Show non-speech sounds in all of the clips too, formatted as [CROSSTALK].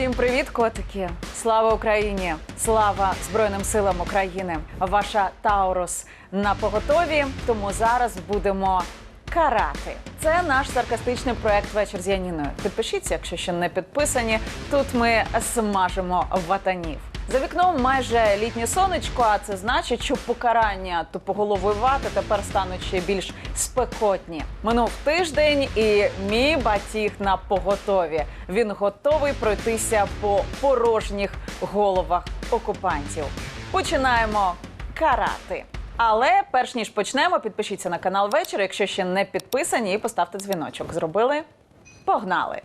Всім привіт, котики! Слава Україні! Слава Збройним силам України! Ваша Таурус на поготові. Тому зараз будемо карати. Це наш саркастичний проект Вечір з Яніною. Підпишіться, якщо ще не підписані. Тут ми смажимо ватанів. За вікном майже літнє сонечко, а це значить, що покарання тупоголової вати тепер стануть ще більш спекотні. Минув тиждень, і мій батіг на поготові. Він готовий пройтися по порожніх головах окупантів. Починаємо карати. Але перш ніж почнемо, підпишіться на канал вечір, якщо ще не підписані, і поставте дзвіночок. Зробили? Погнали!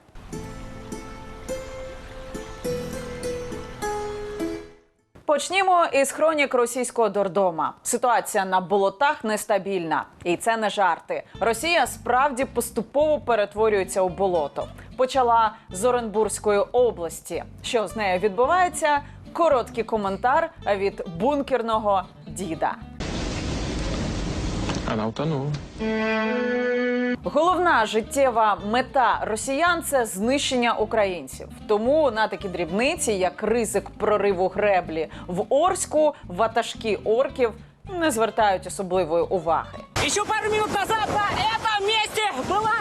Почнімо із хронік російського дордома. Ситуація на болотах нестабільна, і це не жарти. Росія справді поступово перетворюється у болото. Почала з Оренбурзької області. Що з нею відбувається? Короткий коментар від бункерного діда. Она утонула. Головна життєва мета росіян це знищення українців. Тому на такі дрібниці, як ризик прориву греблі в Орську, ватажки орків не звертають особливої уваги. Еще пару минут назад на этом була была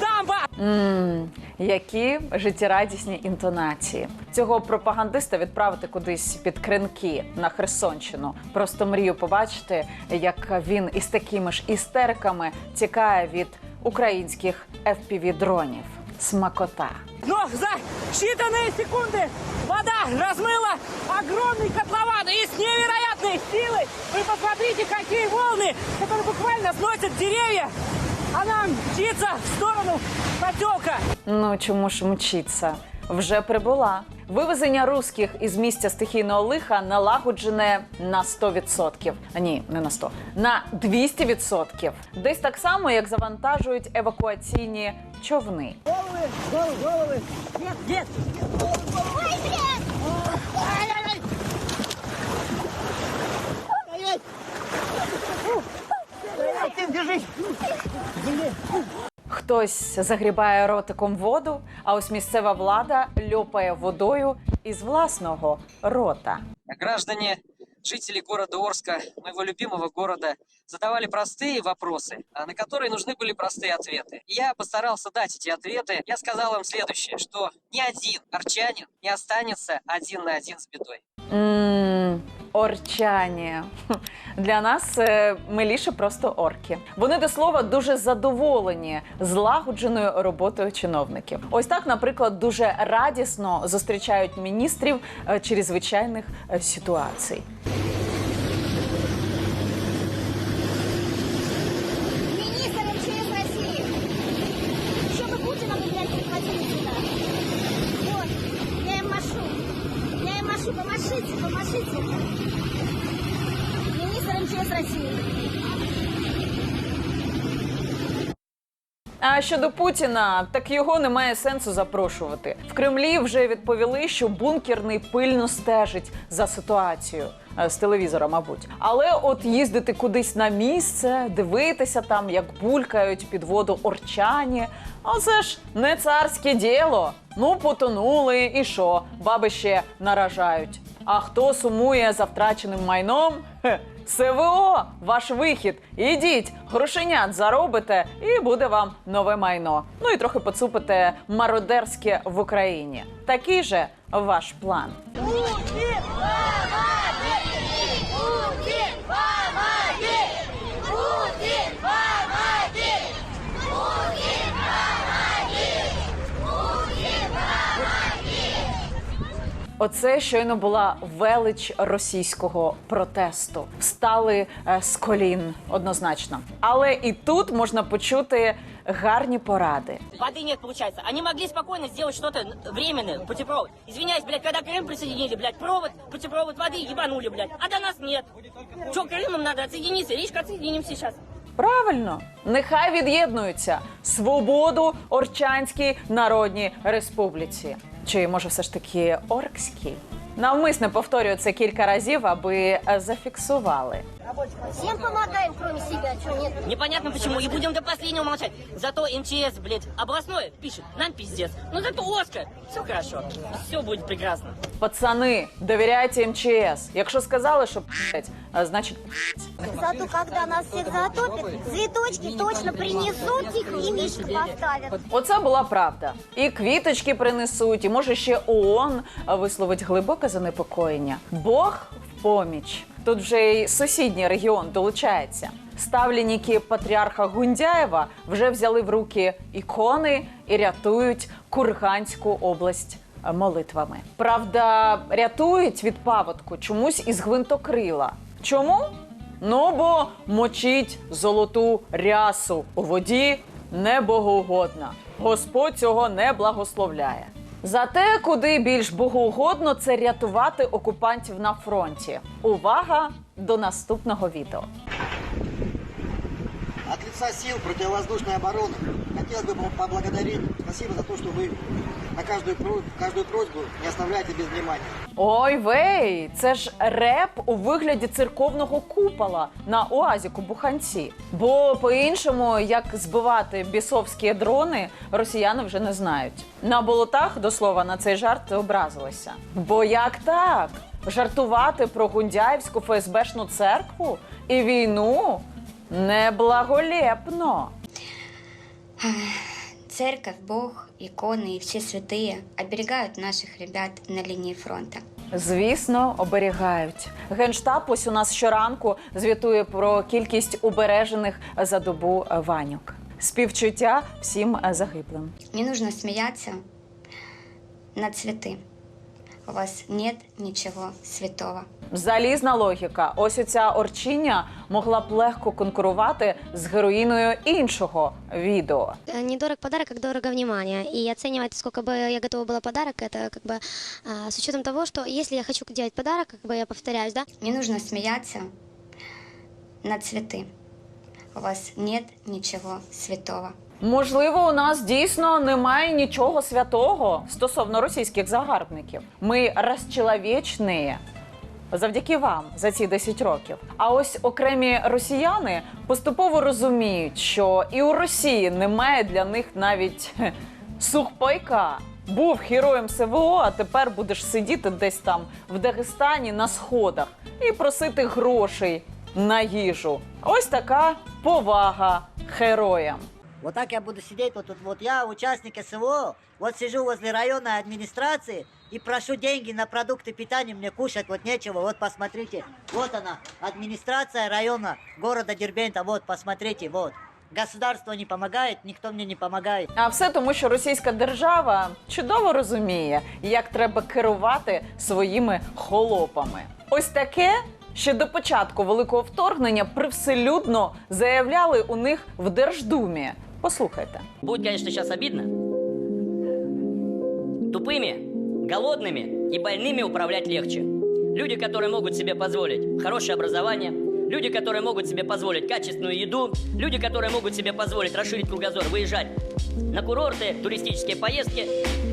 дамба. Мм, які життєрадісні інтонації. Цього пропагандиста відправити кудись під кринки на Херсонщину. Просто мрію побачити, як він із такими ж істериками тікає від українських fpv дронів Смакота. Но за считанные секунды вода размыла огромный котлован и с невероятной силой. Вы посмотрите, какие волны, которые буквально сносят деревья. Она мчится в сторону потека. Ну чому ж мчиться? Вже прибула. Вивезення русських із місця стихійного лиха налагоджене на 100%. Ні, не на 100, на 200%. Десь так само, як завантажують евакуаційні човни. Головы, головы, головы. Нет, нет. Ай, ты держись! Хтось загрібає ротиком воду, а ось місцева влада льопає водою із власного рота. Граждане, жители города Орска, моего любимого города, задавали простые вопросы, а на которые нужны были простые ответы. И Я постарался дать эти ответы. Я сказал им следующее, что ни один арчанин не останется один на один с бедой. Ммм, орчані. [LAUGHS] Для нас е, миліше просто орки. Вони до слова дуже задоволені злагодженою роботою чиновників. Ось так, наприклад, дуже радісно зустрічають міністрів через чрезвичайних е, ситуацій. Министр МЧС России. Еще бы Путина бы, блядь, прихватили сюда. Вот, я им машу. Я им машу, помашите, помашите. Министр МЧС России. А щодо Путіна, так його немає сенсу запрошувати. В Кремлі вже відповіли, що бункерний пильно стежить за ситуацією. Е, З телевізора, мабуть, але от їздити кудись на місце, дивитися там, як булькають під воду орчані. Оце ж не царське діло. Ну, потонули, і що? Баби ще наражають. А хто сумує за втраченим майном? Хе, СВО, ваш вихід. Ідіть, грошенят заробите, і буде вам нове майно. Ну і трохи поцупите мародерське в Україні. Такий же ваш план. Оце щойно була велич російського протесту. Встали е, з колін однозначно. Але і тут можна почути гарні поради. Воды нет, получается. Они могли спокойно сделать что-то временное, путепровод. Извиняюсь, блядь, когда Крым присоединили, блядь, провод, путепровод воды ебанули, блядь. А до нас нет. Че, Крымом надо отсоединиться? Речка отсоединимся сейчас. Правильно, нехай від'єднуються свободу Орчанській Народній Республіці. Чи може все ж таки оркський? Навмисне повторюю це кілька разів, аби зафіксували. Всім Всем крім кроме что нет? Непонятно почему, и будем до последнего молчать. Зато МЧС, блядь, областное пишет, нам пиздец. Ну зато Оскар, все хорошо, все будет прекрасно. Пацани, довіряйте МЧС. Якщо сказали, що а значить. Зато когда нас всех затопит, цветочки точно принесут их и мишек поставят. Оце була правда. І квіточки принесуть, і може ще ООН висловить глибоке занепокоєння. Бог в поміч. Тут вже й сусідній регіон долучається. Ставленники патріарха Гундяєва вже взяли в руки ікони і рятують Курганську область молитвами. Правда, рятують від паводку чомусь із гвинтокрила. Чому? Ну бо мочить золоту рясу у воді не богоугодна. Господь цього не благословляє. Зате куди більш богоугодно це рятувати окупантів на фронті. Увага до наступного відео. От лица сил противовоздушной обороны хотелось бы вам поблагодарить. Спасибо за то, что вы на каждую, про- каждую просьбу не оставляете без внимания. Ой вей, це ж реп у вигляді церковного купола на уазіку Буханці. Бо по-іншому, як збивати бісовські дрони, росіяни вже не знають. На болотах, до слова, на цей жарт образилися. Бо як так? Жартувати про гундяївську ФСБшну церкву і війну неблаголепно. Церковь, Бог, иконы и все святые оберегают наших ребят на линии фронта. Звісно, оберігають. Генштаб ось у нас щоранку звітує про кількість убережених за добу ваньок. Співчуття всім загиблим. Не нужно смеяться на цветы. У вас нет ничего святого. Залізна логіка. Ось оця орчиня могла б легко конкурувати з героїною іншого відео. Э, Недорог подарок, как дорого внимание. И оценивать, сколько бы я готова была подарок, это как бы а, с учетом того, что если я хочу делать подарок, как бы я повторяюсь, да, Не нужно смеяться на цветы. У вас нет ничего святого. Можливо, у нас дійсно немає нічого святого стосовно російських загарбників. Ми розчеловічні завдяки вам за ці 10 років. А ось окремі росіяни поступово розуміють, що і у Росії немає для них навіть сухпайка. Був героєм СВО, а тепер будеш сидіти десь там в Дагестані на сходах і просити грошей на їжу. Ось така повага героям. Вот так я буду сидеть, вот тут я, участник СВО, вот сижу возле районной администрации и прошу деньги на продукты питания, мне кушать вот нечего, вот посмотрите, вот она, администрация района города Дербента, вот, посмотрите, вот. Государство не помогает, никто мне не помогает. А все тому, що російська держава чудово розуміє, як треба керувати своїми холопами. Ось таке ще до початку великого вторгнення привселюдно заявляли у них в Держдумі. Послухайте. Будет, конечно, сейчас обидно. Тупыми, голодными и больными управлять легче. Люди, которые могут себе позволить хорошее образование, люди, которые могут себе позволить качественную еду, люди, которые могут себе позволить расширить кругозор, выезжать на курорты, туристические поездки,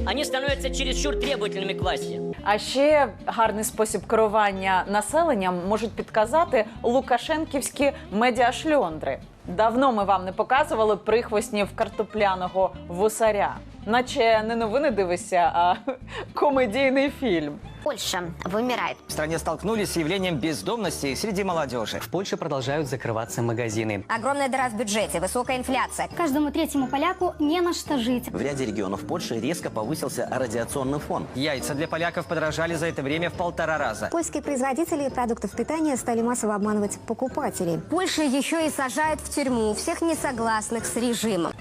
они становятся чересчур требовательными к власти. А ще гарний спосіб керування населенням можуть підказати лукашенківські медіашльондри. Давно ми вам не показували прихвостнів картопляного вусаря. Наче не новини дивишся, а [LAUGHS] комедійний фільм. Польша вымирает. В стране столкнулись с явлением бездомности среди молодежи. В Польше продолжают закрываться магазины. Огромная дыра в бюджете, высокая инфляция. каждому третьему поляку не на что жить. В ряде регионов Польши резко повысился радиационный фон. Яйца для поляков подорожали за это время в полтора раза. Польские производители продуктов питания стали массово обманывать покупателей. Польша еще и сажает в тюрьму всех несогласных с режимом.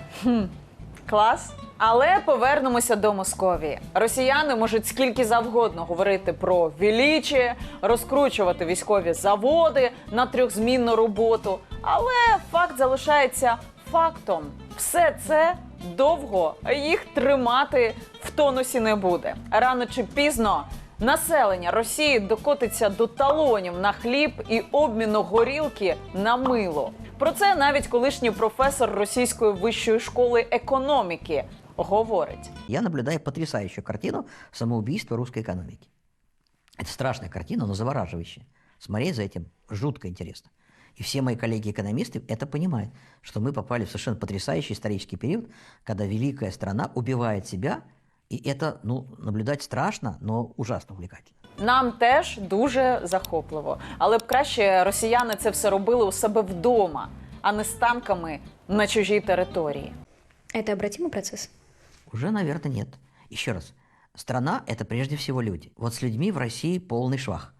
Клас. Але повернемося до Московії. Росіяни можуть скільки завгодно говорити про величі, розкручувати військові заводи на трьохзмінну роботу. Але факт залишається фактом. Все це довго їх тримати в тонусі не буде. Рано чи пізно населення Росії докотиться до талонів на хліб і обміну горілки на мило. Про це навіть колишній професор російської вищої школи економіки говорить. Я наблюдаю потрясающую картину самоубийства русской экономики. Это страшная картина, но завораживающая. Смотреть за этим жутко интересно. И все мои коллеги-экономисты это понимают, что мы попали в совершенно потрясающий исторический период, когда великая страна убивает себя, и это, ну, наблюдать страшно, но ужасно увлекательно. Нам теж дуже захопливо. Але б краще росіяни це все робили у себе вдома, а не з танками на чужій території. Это обратимый процесс? Уже, наверное, нет. Еще раз. Страна – это прежде всего люди. Вот с людьми в России полный швах.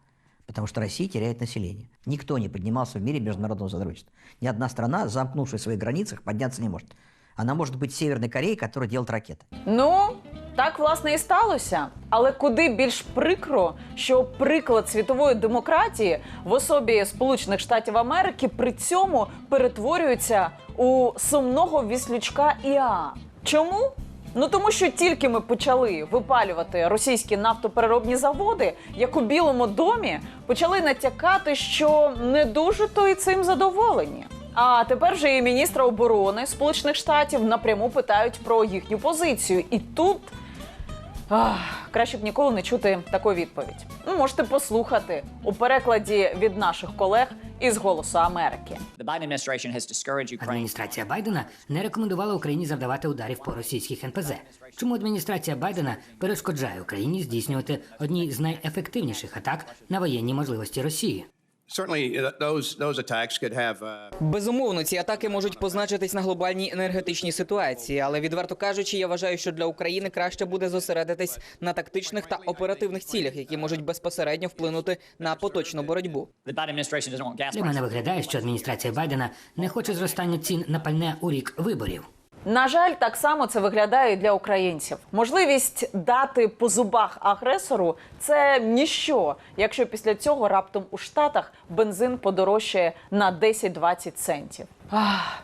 Потому что Россия теряет население. Никто не поднимался в мире международного сотрудничества. Ни одна страна, замкнувшая в своих границах, подняться не может. Она может быть Северной Кореей, которая делает ракеты. Ну, так власне і сталося. Але куди більш прикро, що приклад світової демократії в особі Сполучених Штатів Америки при цьому перетворюється у сумного віслючка ІА. Чому? Ну тому що тільки ми почали випалювати російські нафтопереробні заводи, як у Білому домі почали натякати, що не дуже то і цим задоволені. А тепер же і міністра оборони Сполучених Штатів напряму питають про їхню позицію. І тут ах, краще б ніколи не чути таку відповідь. Ну, можете послухати у перекладі від наших колег із Голосу Америки. Адміністрація Байдена не рекомендувала Україні завдавати ударів по російських НПЗ. Чому адміністрація Байдена перешкоджає Україні здійснювати одні з найефективніших атак на воєнні можливості Росії? Безумовно, ці атаки можуть позначитись на глобальній енергетичній ситуації, але відверто кажучи, я вважаю, що для України краще буде зосередитись на тактичних та оперативних цілях, які можуть безпосередньо вплинути на поточну боротьбу. Для мене виглядає, що адміністрація Байдена не хоче зростання цін на пальне у рік виборів. На жаль, так само це виглядає і для українців. Можливість дати по зубах агресору це ніщо, якщо після цього раптом у Штатах бензин подорожчає на 10-20 центів. Ах,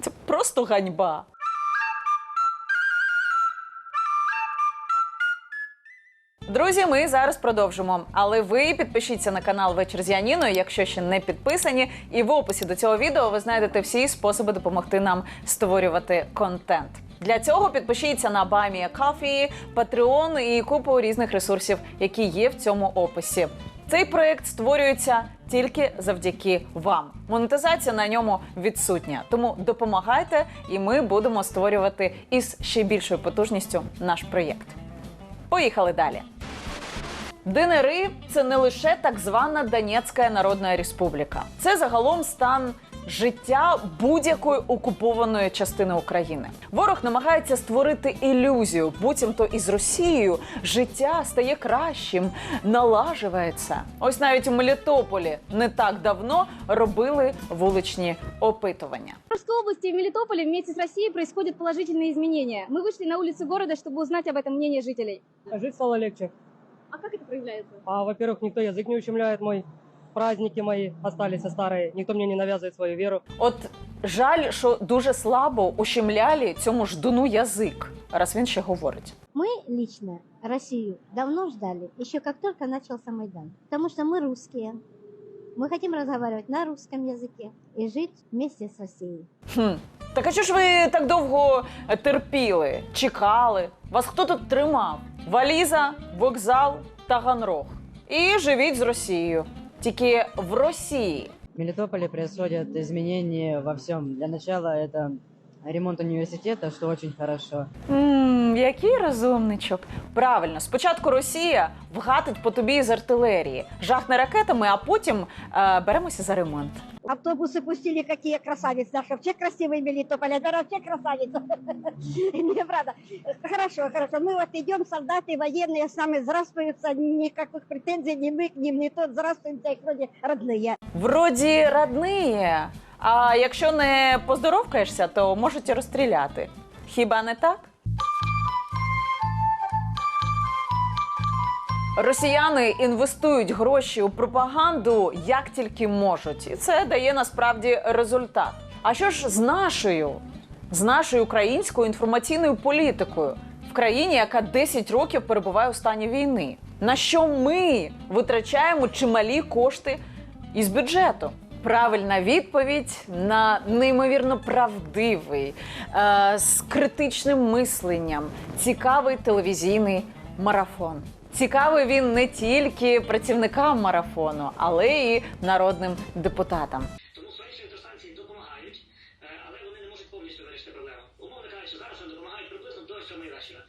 це просто ганьба. Друзі, ми зараз продовжимо. Але ви підпишіться на канал Вечір з Яніною, якщо ще не підписані. І в описі до цього відео ви знайдете всі способи допомогти нам створювати контент. Для цього підпишіться на Баймія Coffee, Patreon і купу різних ресурсів, які є в цьому описі. Цей проект створюється тільки завдяки вам. Монетизація на ньому відсутня. Тому допомагайте, і ми будемо створювати із ще більшою потужністю наш проєкт. Поїхали далі. ДНРи це не лише так звана Донецька Народна Республіка. Це загалом стан життя будь-якої окупованої частини України. Ворог намагається створити ілюзію, буцімто із Росією життя стає кращим, налаживається. Ось навіть у Мелітополі не так давно робили вуличні опитування. В Курской области и в Мелитополе вместе с Россией происходят положительные изменения. Мы вышли на улицы города, чтобы узнать об этом мнение жителей. Жить стало легче. А как это проявляется? А, во-первых, никто язык не ущемляет мой. Праздники мои остались старые. Никто мне не навязывает свою веру. От жаль, що дуже слабо ущемляли цьому ждуну язик, раз він ще говорить. Мы лично Россию давно ждали, еще как только начался Майдан. Потому что мы русские. Мы хотим разговаривать на русском языке и жить вместе с Россией. Хм. Так а що ж ви так довго терпіли, чекали? Вас хто тут тримав? Валіза, вокзал, Таганрог. І живіть з Росією. Тільки в Росії. В Мелитополе происходят изменения во всем. Для начала это ремонт университета, что очень хорошо. Ммм, який розумничок. Правильно, спочатку Росія вгатить по тобі з артилерії, жахне ракетами, а потім е, беремося за ремонт. Автобусы пустили, какие красавицы. Наши вообще красивые Мелитополя, да вообще красавица. [LAUGHS] Не, правда. Хорошо, хорошо. Мы вот идем, солдаты, военные с нами здравствуются, никаких претензий ни мы к ним, ни тот здравствуемся, их вроде родные. Вроді родниє. А якщо не поздоровкаєшся, то можуть і розстріляти. Хіба не так? Росіяни інвестують гроші у пропаганду як тільки можуть, і це дає насправді результат. А що ж з нашою, з нашою українською інформаційною політикою в країні, яка 10 років перебуває у стані війни? На що ми витрачаємо чималі кошти із бюджету? Правильна відповідь на неймовірно правдивий е, з критичним мисленням, цікавий телевізійний марафон. Цікавий він не тільки працівникам марафону, але і народним депутатам. Тому сонячні електростанції допомагають, е, але вони не можуть повністю вирішити проблему. Умовно кажучи, зараз вони допомагають приблизно до 7 вечора.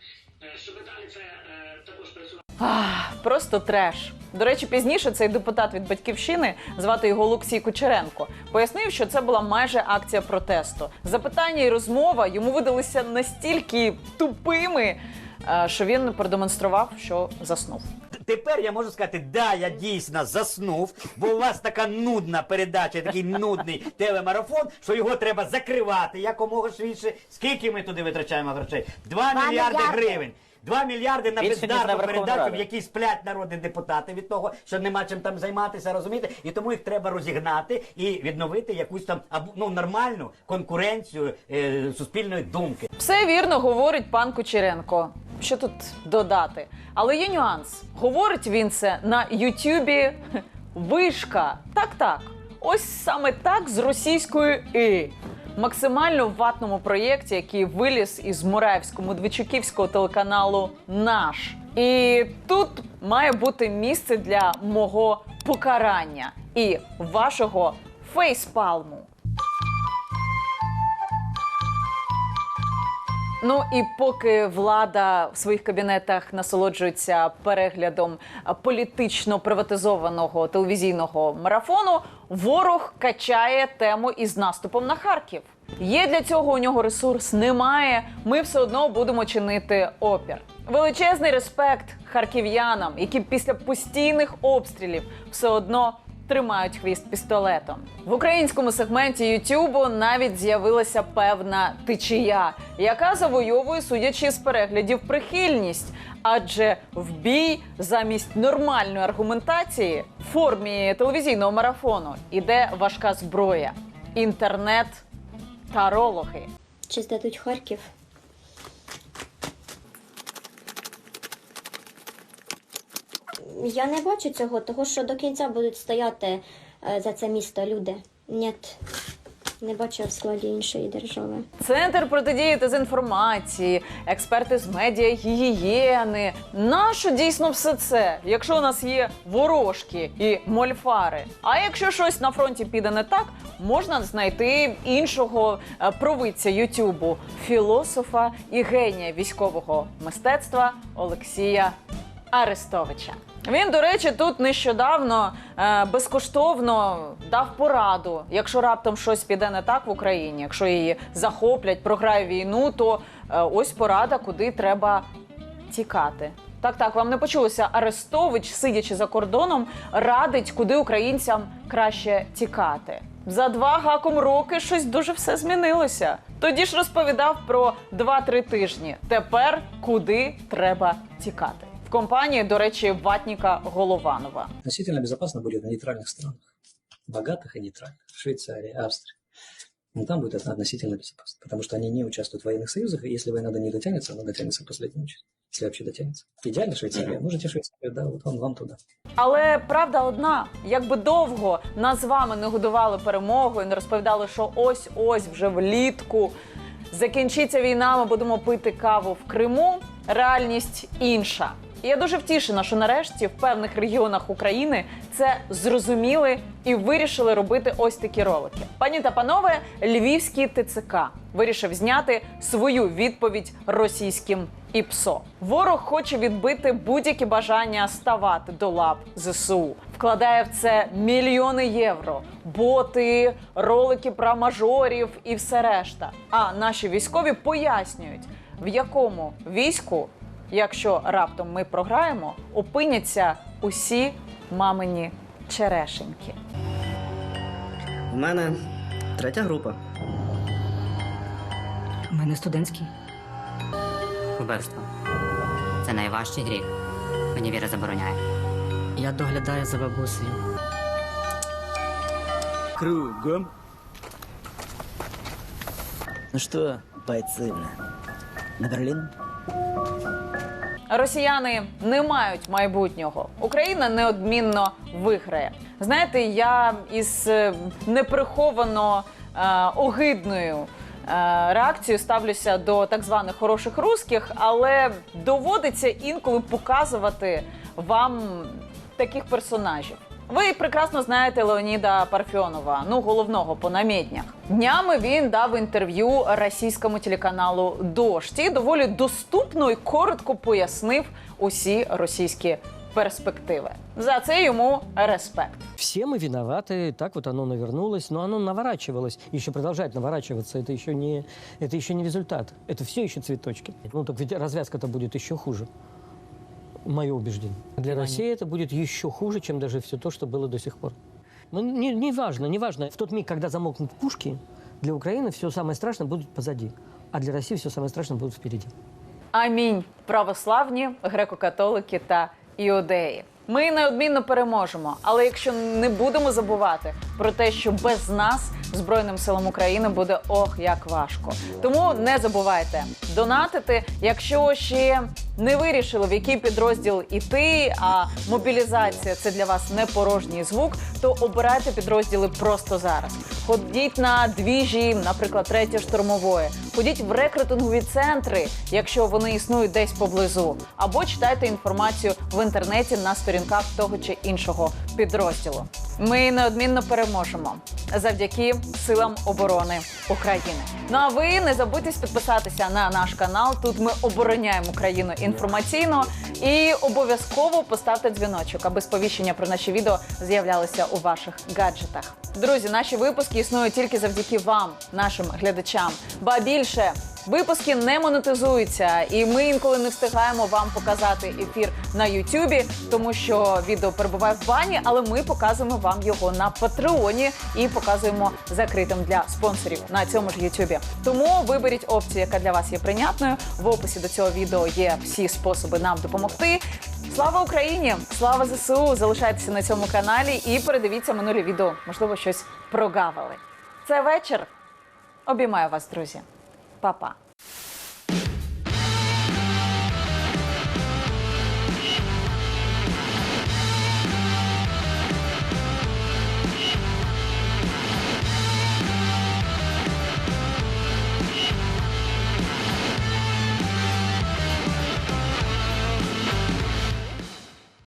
Е, Щоб далі це е, також працювало. Ах, просто треш. До речі, пізніше цей депутат від батьківщини, звати його Олексій Кучеренко, пояснив, що це була майже акція протесту. Запитання і розмова йому видалися настільки тупими, що він продемонстрував, що заснув. Тепер я можу сказати, да, я дійсно заснув, бо у вас така нудна передача, такий нудний телемарафон, що його треба закривати якомога швидше. Скільки ми туди витрачаємо грошей? Два мільярди. гривень. Два мільярди на бездарну Верховну передачу, Раду. в якій сплять народні депутати від того, що нема чим там займатися, розумієте? І тому їх треба розігнати і відновити якусь там або, ну, нормальну конкуренцію е, суспільної думки. Все вірно говорить пан Кучеренко. Що тут додати? Але є нюанс. Говорить він це на Ютюбі вишка. Так, так. Ось саме так з російською і. Максимально ватному проєкті, який виліз із Мураївсько-Медведчуківського телеканалу Наш. І тут має бути місце для мого покарання і вашого фейспалму. Ну і поки влада в своїх кабінетах насолоджується переглядом політично приватизованого телевізійного марафону, ворог качає тему із наступом на Харків. Є для цього у нього ресурс, немає. Ми все одно будемо чинити опір. Величезний респект харків'янам, які після постійних обстрілів все одно тримають хвіст пістолетом. В українському сегменті Ютубу навіть з'явилася певна течія, яка завойовує, судячи з переглядів, прихильність. Адже в бій замість нормальної аргументації в формі телевізійного марафону іде важка зброя, інтернет, тарологи. Чи здадуть Харків? Я не бачу цього, того що до кінця будуть стояти е, за це місто люди. Ні, не бачу в складі іншої держави. Центр протидії дезінформації, експерти з медіа гігієни. Нащо дійсно все це, якщо у нас є ворожки і мольфари? А якщо щось на фронті піде не так, можна знайти іншого е, провидця Ютубу, філософа і генія військового мистецтва Олексія Арестовича. Він, до речі, тут нещодавно е, безкоштовно дав пораду. Якщо раптом щось піде не так в Україні, якщо її захоплять, програє війну, то е, ось порада, куди треба тікати. Так, так, вам не почулося. Арестович, сидячи за кордоном, радить, куди українцям краще тікати. За два гаком роки щось дуже все змінилося. Тоді ж розповідав про 2-3 тижні. Тепер куди треба тікати В компанії, до речі, ватніка Голованова. Относительно безопасно будет на нейтральных странах. Богатых и нейтральных. Швейцария, Австрия. Но там будет это относительно безопасно. Потому что они не участвуют в военных союзах, и если война до них дотянется, она дотянется к последнему часу. Если вообще дотянется. Идеально Швейцария. Можете Швейцарию, да, вот он вам туда. Але правда одна: якби довго нас з вами не годували перемогою, не розповідали, що ось ось вже влітку закінчиться війна, ми будемо пити каву в Криму. Реальність інша. Я дуже втішена, що нарешті в певних регіонах України це зрозуміли і вирішили робити ось такі ролики. Пані та панове, львівський ТЦК вирішив зняти свою відповідь російським ІПСО. Ворог хоче відбити будь-які бажання ставати до лап ЗСУ. Вкладає в це мільйони євро, боти, ролики про мажорів і все решта. А наші військові пояснюють, в якому війську, якщо раптом ми програємо, опиняться усі мамині черешеньки. У мене третя група. У мене студентський. Вбивство. Це найважчий гріх. Мені віра забороняє. Я доглядаю за бабусею. Кругом. Ну что, бойцы, бля, на Берлин? Росіяни не мають майбутнього. Україна неодмінно виграє. Знаєте, я із е, неприховано е, огидною реакцію ставлюся до так званих хороших русських, але доводиться інколи показувати вам таких персонажів. Ви прекрасно знаєте Леоніда Парфьонова, ну головного по намєднях. Днями він дав інтерв'ю російському телеканалу Дождь і доволі доступно і коротко пояснив усі російські перспективи. За це йому респект. Все мы виноваты, так вот оно навернулось, но оно наворачивалось, еще продолжает наворачиваться. Это еще не, это еще не результат, это все еще цветочки. Ну так ведь развязка-то будет еще хуже. Мое убеждение. Для России это будет еще хуже, чем даже все то, что было до сих пор. Ну, не, не важно, не важно. В тот миг, когда замолкнут пушки, для Украины все самое страшное будет позади, а для России все самое страшное будет впереди. Амінь. Православні, греко-католики та іудеї. Ми неодмінно переможемо, але якщо не будемо забувати про те, що без нас Збройним силам України буде ох як важко. Тому не забувайте донатити. Якщо ще не вирішили, в який підрозділ іти, а мобілізація це для вас не порожній звук, то обирайте підрозділи просто зараз. Ходіть на двіжі, наприклад, третьої штурмової. Ходіть в рекрутингові центри, якщо вони існують десь поблизу, або читайте інформацію в інтернеті на сторінках того чи іншого підрозділу. Ми неодмінно переможемо завдяки силам оборони України. Ну а ви не забудьте підписатися на наш канал. Тут ми обороняємо Україну інформаційно і обов'язково поставте дзвіночок, аби сповіщення про наші відео з'являлися у ваших гаджетах. Друзі, наші випуски існують тільки завдяки вам, нашим глядачам. Ба більше. Випуски не монетизуються, і ми інколи не встигаємо вам показати ефір на Ютубі, тому що відео перебуває в бані, але ми показуємо вам його на Патреоні і показуємо закритим для спонсорів на цьому ж Ютубі. Тому виберіть опцію, яка для вас є прийнятною. В описі до цього відео є всі способи нам допомогти. Слава Україні! Слава ЗСУ! Залишайтеся на цьому каналі і передивіться минулі відео. Можливо, щось прогавили. Це вечір. Обіймаю вас, друзі. 爸爸。